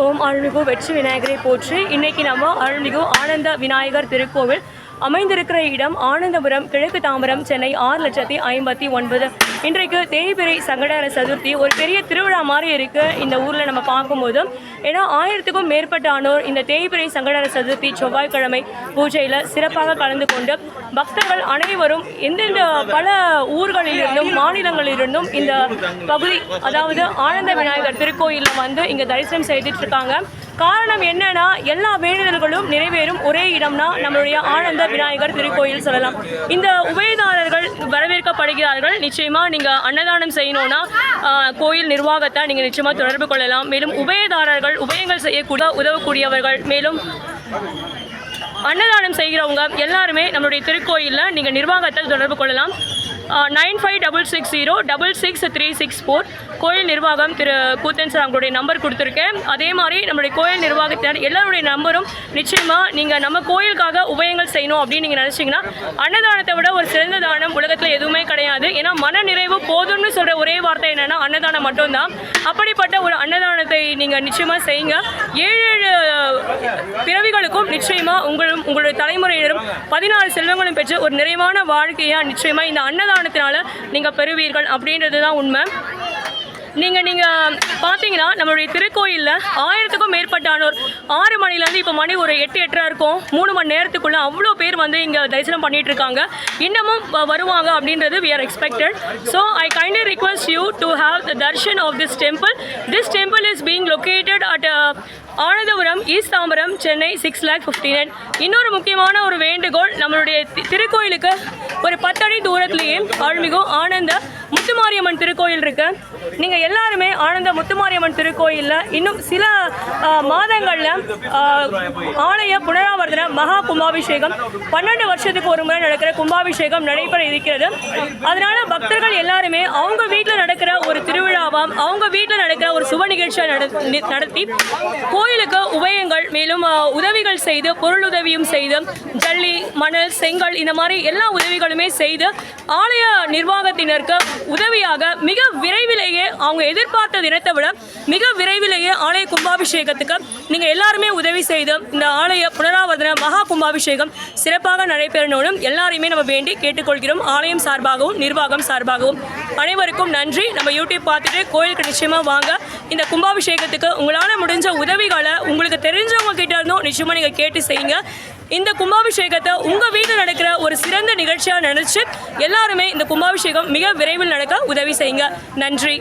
ஓம் அருள்மிகு வெற்றி விநாயகரை போற்றி இன்னைக்கு நம்ம அருள்மிகு ஆனந்த விநாயகர் திருக்கோவில் அமைந்திருக்கிற இடம் ஆனந்தபுரம் கிழக்கு தாம்பரம் சென்னை ஆறு லட்சத்தி ஐம்பத்தி ஒன்பது. இன்றைக்கு தேய்பிரை சங்கடார சதுர்த்தி. ஒரு பெரிய திருவிழா மாதிரி இருக்கு இந்த ஊரில் நம்ம பார்க்கும்போது. ஏன்னா ஆயிரத்துக்கும் மேற்பட்டானோர் இந்த தேய்பிரை சங்கடார சதுர்த்தி செவ்வாய்க்கிழமை பூஜையில் சிறப்பாக கலந்து கொண்டு பக்தர்கள் அனைவரும் எந்தெந்த பல ஊர்களிலிருந்தும் மாநிலங்களிலிருந்தும் இந்த பகுதி அதாவது ஆனந்த விநாயகர் திருக்கோயிலில் வந்து இங்கே தரிசனம் செய்துட்டு இருக்காங்க. காரணம் என்னன்னா எல்லாமே வேண்டுதல்களும் நிறைவேறும் ஒரே இடம்னா நம்மளுடைய ஆனந்த விநாயகர் திருக்கோயில் சொல்லலாம். இந்த உபயதாரர்கள் வரவேற்கப்படுகிறார்கள். நிச்சயமா நீங்க அன்னதானம் செய்யணும்னா கோயில் நிர்வாகத்தை நீங்க நிச்சயமா தொடர்பு கொள்ளலாம். மேலும் உபயதாரர்கள் உபயங்கள் செய்யக்கூட உதவக்கூடியவர்கள். மேலும் அன்னதானம் செய்கிறவங்க எல்லாருமே நம்மளுடைய திருக்கோயிலில் நீங்கள் நிர்வாகத்தில் தொடர்பு கொள்ளலாம். Nine five double six zero double six three six four கோயில் நிர்வாகம் திரு கூத்தன் சார் அவங்களுடைய நம்பர் கொடுத்துருக்கேன். அதே மாதிரி நம்மளுடைய கோயில் நிர்வாகத்தினர் எல்லாருடைய நம்பரும் நிச்சயமாக நீங்கள் நம்ம கோயிலுக்காக உபயங்கள் செய்யணும் அப்படின்னு நீங்கள் நினச்சிங்கன்னா அன்னதானத்தை விட ஒரு சிறந்த தானம் உலகத்தில் எதுவுமே கிடையாது. ஏன்னா மன நிறைவு போதும்னு சொல்கிற ஒரே வார்த்தை என்னென்னா அன்னதானம் மட்டும்தான். அப்படிப்பட்ட ஒரு அன்னதானத்தை நீங்கள் நிச்சயமாக செய்யுங்க. ஏழு ஏழு பிறவிகளுக்கும் நிச்சயமாக உங்களும் உங்களுடைய தலைமுறையினரும் பதினாறு செல்வங்களும் பெற்று ஒரு நிறைவான வாழ்க்கையாக நிச்சயமாக இந்த அன்னதானத்தினால நீங்கள் பெறுவீர்கள் அப்படின்றது தான் உண்மை. நீங்கள் நீங்கள் பார்த்தீங்கன்னா நம்மளுடைய திருக்கோயிலில் ஆயிரத்துக்கும் மேற்பட்டானோர் ஆறு மணிலேருந்து இப்போ மணி ஒரு எட்டு எட்டரை இருக்கும். மூணு மணி நேரத்துக்குள்ளே அவ்வளோ பேர் வந்து இங்கே தரிசனம் பண்ணிகிட்டு இருக்காங்க இன்னமும் வருவாங்க அப்படின்றது we are expected so I kindly request you to have the darshan of this temple this temple is being located at Anandapuram east Tambaram Chennai six lakh fifty nine இன்னொரு முக்கியமான ஒரு வேண்டுகோள் நம்மளுடைய திருக்கோயிலுக்கு ஒரு பத்தடி தூரத்துலேயே அருள்மிகு ஆனந்த முத்துமாரியம்மன் திருக்கோயில் இருக்கு. நீங்கள் எல்லாருமே ஆனந்த முத்துமாரியம்மன் திருக்கோயிலில் இன்னும் சில மாதங்களில் ஆலய புனராவர்த்தன மகா கும்பாபிஷேகம் பன்னெண்டு வருஷத்துக்கு ஒரு முறை நடக்கிற கும்பாபிஷேகம் நடைபெற இருக்கிறது. அதனால பக்தர்கள் எல்லாருமே அவங்க வீட்டில் நடக்கிற ஒரு திருவிழாவாம் அவங்க வீட்டில் நடக்கிற ஒரு சுப நிகழ்ச்சியை நடத்தி கோயிலுக்கு உபயங்கள் மேலும் உதவிகள் செய்து பொருளுதவியும் செய்து ஜல்லி மணல் செங்கல் இந்த மாதிரி எல்லா உதவிகளுமே செய்து ஆலய நிர்வாகத்தினருக்கு உதவியாக மிக விரைவிலேயே அவங்க எதிர்பார்த்த தினத்தை விட மிக விரைவிலேயே ஆலய கும்பாபிஷேகத்துக்கு நீங்கள் எல்லாருமே உதவி செய்து இந்த ஆலய புனராவர்த்தன மகா கும்பாபிஷேகம் சிறப்பாக நடைபெறணும் எல்லாரையுமே நம்ம வேண்டி கேட்டுக்கொள்கிறோம். ஆலயம் சார்பாகவும் நிர்வாகம் சார்பாகவும் அனைவருக்கும் நன்றி. நம்ம யூடியூப் பார்த்துட்டு கோயிலுக்கு நிச்சயமாக வாங்க. இந்த கும்பாபிஷேகத்துக்கு உங்களால் முடிஞ்ச உதவிகளை உங்களுக்கு தெரிஞ்சவங்க கிட்ட இருந்தும் நிச்சயமாக நீங்கள் கேட்டு செய்யுங்க. இந்த கும்பாபிஷேகத்தை உங்கள் வீட்டில் நடக்கிற ஒரு சிறந்த நிகழ்ச்சியாக நினச்சி எல்லாருமே இந்த கும்பாபிஷேகம் மிக விரைவில் நடக்க உதவி செய்யுங்க. நன்றி.